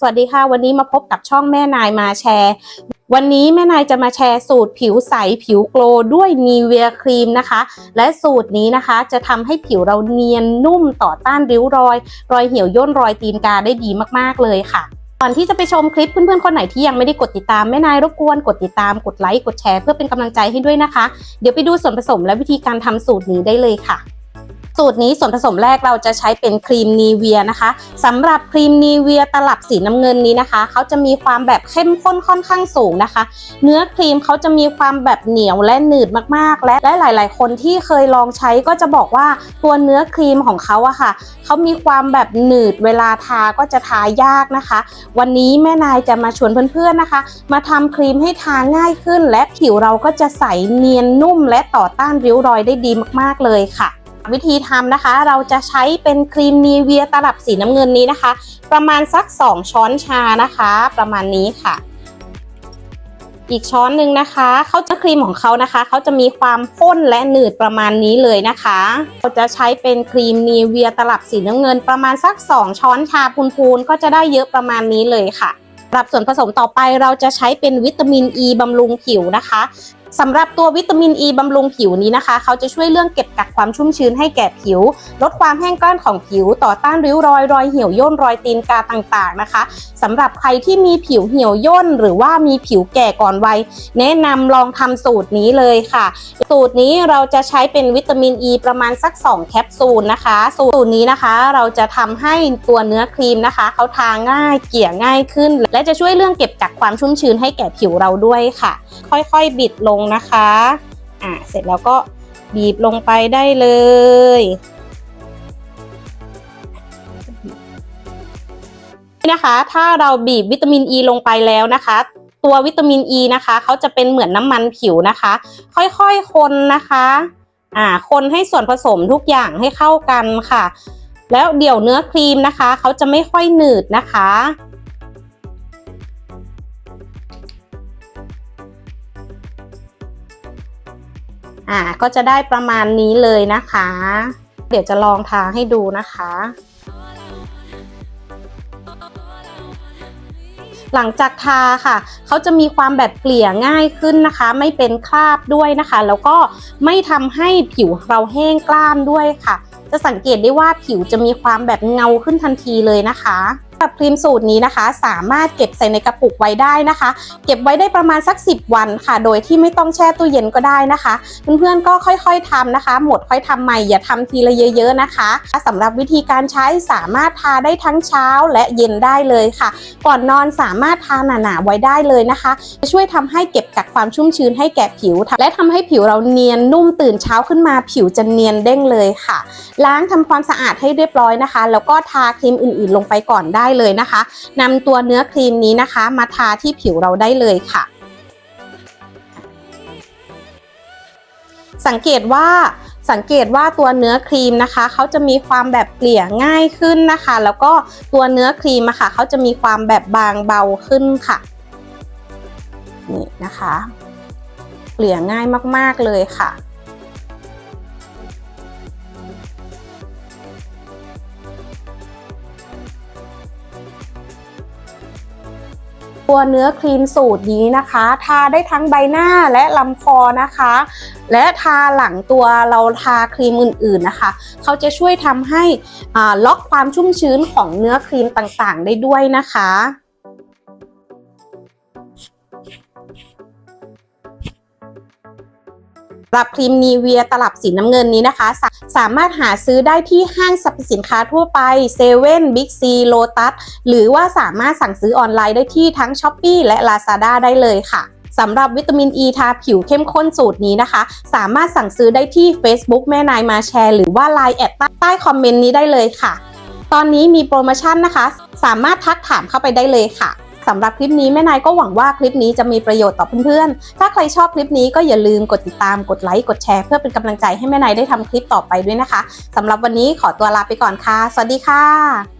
สวัสดีค่ะ วันนี้มาพบกับช่องแม่นายมาแชร์ วันนี้แม่นายจะมาแชร์สูตรผิวใสผิวโกลด้วยนีเวียครีมนะคะ และสูตรนี้นะคะจะทำให้ผิวเราเนียนนุ่มต่อต้านริ้วรอย รอยเหี่ยวย่นรอยตีนกาได้ดีมากๆเลยค่ะก่อนที่จะไปชมคลิปเพื่อนๆ คนไหนที่ยังไม่ได้กดติดตามแม่นายรบกวนกดติดตามกดไลค์กดแชร์เพื่อเป็นกำลังใจให้ด้วยนะคะ เดี๋ยวไปดูส่วนผสมและวิธีการทำสูตรนี้ได้เลยค่ะ สูตรนี้ส่วนผสมแรกเราจะใช้เป็นครีมนีเวียนะคะสำหรับครีมนีเวียตลับสีน้ำเงินนี้นะคะเขาจะมีความแบบเข้มข้นค่อนข้างสูงนะคะ เนื้อครีมเขาจะมีความแบบเหนียวและหนืดมากๆและและหลาย ๆ คนที่เคยลองใช้ก็จะบอกว่าตัวเนื้อครีมของเขาอะค่ะเขามีความแบบหนืดเวลาทาก็จะทายากนะคะ วันนี้แม่นายจะมาชวนเพื่อนๆนะคะ มาทำครีมให้ทาง่ายขึ้น และผิวเราก็จะใสเนียนนุ่ม และต่อต้านริ้วรอยได้ดีมากๆเลยค่ะ วิธีทำนะคะ เราจะใช้เป็นครีมนีเวียตลับสีน้ำเงินนี้นะคะ ประมาณสัก 2 ช้อนชานะคะ ประมาณนี้ค่ะ อีกช้อนหนึ่งนะคะเขาจะครีมของเขานะคะเขาจะมีความข้นและหนืดประมาณนี้เลยนะคะ เราจะใช้เป็นครีมนีเวียตลับสีน้ำเงิน ประมาณสัก 2 ช้อนชาพูนๆก็จะได้เยอะประมาณนี้เลยค่ะสำหรับส่วนผสมต่อไปเราจะใช้เป็นวิตามินอ e ีบำรุงผิวนะคะ สำหรับตัววิตามินอ e ีบำรุงผิวนี้นะคะ เขาจะช่วยเรื่องเก็บกักความชุ่มชื้นให้แก่ผิว ลดความแห้งกร้านของผิว ต่อต้านริ้วรอยรอยเหี่ยวย่นรอยตีนกาต่างๆนะคะสำหรับใครที่มีผิวเหี่ยวย่น หรือว่ามีผิวแก่ก่อนวัย แนะนำลองทำสูตรนี้เลยค่ะ สูตรนี้เราจะใช้เป็นวิตามินอ e ีประมาณสัก 2 แคปซูลนะคะ สูตรนี้นะคะ เราจะทำให้ตัวเนื้อครีมนะคะ เขาทาง่ายเกี่ยง่ายขึ้น และจะช่วยเรื่องเก็บกักความชุ่มชื้นให้แก่ผิวเราด้วยค่ะ ค่อยๆ บิดลงนะคะอ่าเสร็จแล้วก็บีบลงไปได้เลยนี่นะคะ ถ้าเราบีบวิตามินอ e ีลงไปแล้วนะคะ ตัววิตามินอ e ีนะคะเขาจะเป็นเหมือนน้ำมันผิวนะคะ ค่อยๆคนนะคะอ่าคนให้ส่วนผสมทุกอย่างให้เข้ากันค่ะ แล้วเดี๋ยวเนื้อครีมนะคะเขาจะไม่ค่อยหนืดนะคะ อ่าก็จะได้ประมาณนี้เลยนะคะ เดี๋ยวจะลองทาให้ดูนะคะ หลังจากทาค่ะ เขาจะมีความแบบเกลี่ยง่ายขึ้นนะคะ ไม่เป็นคราบด้วยนะคะ แล้วก็ไม่ทำให้ผิวเราแห้งกล้านด้วยค่ะ จะสังเกตได้ว่าผิวจะมีความแบบเงาขึ้นทันทีเลยนะคะ สำหรับครีมสูตรนี้นะคะ สามารถเก็บใส่ในกระปุกไว้ได้นะคะ เก็บไว้ได้ประมาณสัก 10 วันค่ะ โดยที่ไม่ต้องแช่ตู้เย็นก็ได้นะคะ เพื่อนๆก็ค่อยๆทำนะคะ หมดค่อยทำใหม่อย่าทำทีละเยอะๆนะคะสำหรับวิธีการใช้สามารถทาได้ทั้งเช้าและเย็นได้เลยค่ะ ก่อนนอนสามารถทาหนาๆไว้ได้เลยนะคะจะช่วยทำให้เก็บกักความชุ่มชื้นให้แก่ผิว และทำให้ผิวเราเนียนนุ่มตื่นเช้าขึ้นมาผิวจะเนียนเด้งเลยค่ะ ล้างทำความสะอาดให้เรียบร้อยนะคะ แล้วก็ทาครีมอื่นๆ ลงไปก่อนได้เลยนะคะนำตัวเนื้อครีมนี้นะคะ มาทาที่ผิวเราได้เลยค่ะ สังเกตว่าสังเกตว่าตัวเนื้อครีมนะคะเขาจะมีความแบบเกลี่ยง่ายขึ้นนะคะ แล้วก็ตัวเนื้อครีมอะค่ะเขาจะมีความแบบบางเบาขึ้นค่ะนี่นะคะ เกลี่ยง่ายมากๆเลยค่ะ ตัวเนื้อครีมสูตรนี้นะคะ ทาได้ทั้งใบหน้าและลำคอนะคะ และทาหลังตัวเราทาครีมอื่นๆนะคะ เขาจะช่วยทำให้ล็อกความชุ่มชื้นของเนื้อครีมต่างๆ ได้ด้วยนะคะำหรับครีมนีเวียตลับสีน้ำเงินนี้นะคะสาสามารถหาซื้อได้ที่ห้างสรรพสินค้าทั่วไปเซเว่นบิ๊กซีโลตัสหรือว่าสามารถสั่งซื้อออนไลน์ได้ที่ทั้ง s h อ p e e และ Lazada ได้เลยค่ะสำหรับวิตามินอ e ีทาผิวเข้มข้นสูตรนี้นะคะ สามารถสั่งซื้อได้ที่ Facebook แม่นายมาแชร์ หรือว่า Line แอดใต้คอมเมนต์นี้ได้เลยค่ะ ตอนนี้มีโปรโมชั่นนะคะ สามารถทักถามเข้าไปได้เลยค่ะ สำหรับคลิปนี้แม่นายก็หวังว่าคลิปนี้จะมีประโยชน์ต่อเพื่อนๆ ถ้าใครชอบคลิปนี้ก็อย่าลืมกดติดตาม กดไลค์ กดแชร์เพื่อเป็นกำลังใจให้แม่นายได้ทำคลิปต่อไปด้วยนะคะสำหรับวันนี้ขอตัวลาไปก่อนค่ะ สวัสดีค่ะ